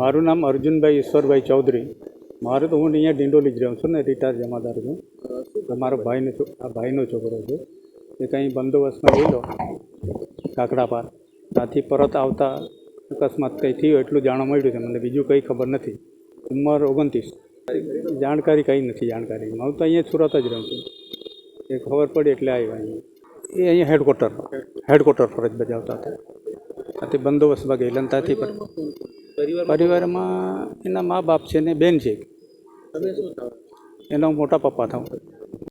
મારું નામ અર્જુનભાઈ ઈશ્વરભાઈ ચૌધરી. મારું તો હું અહીંયા ડિંડોલી જ રહું છું ને, રિટાયર જમાદાર છું. મારો ભાઈનો આ ભાઈનો છોકરો છે. એ કંઈ બંદોબસ્તમાં ગયેલો કાકડા પાર. ત્યાંથી પરત આવતા અકસ્માત કંઈ થયું એટલું જાણવા મળ્યું છે મને, બીજું કંઈ ખબર નથી. ઉંમર ઓગણત્રીસ. જાણકારી કંઈ નથી જાણકારી. હું તો અહીંયા સુરત જ રહું છું. એ ખબર પડી એટલે આવ્યા અહીંયા. એ અહીંયા હેડક્વાર્ટર હેડક્વાર્ટર ફરજ બજાવતા હતા. ત્યાંથી બંદોબસ્તમાં ગયેલા ત્યાંથી પર પરિવારમાં? એના મા બાપ છે ને બેન છે. એના હું મોટા પપ્પા થાઉં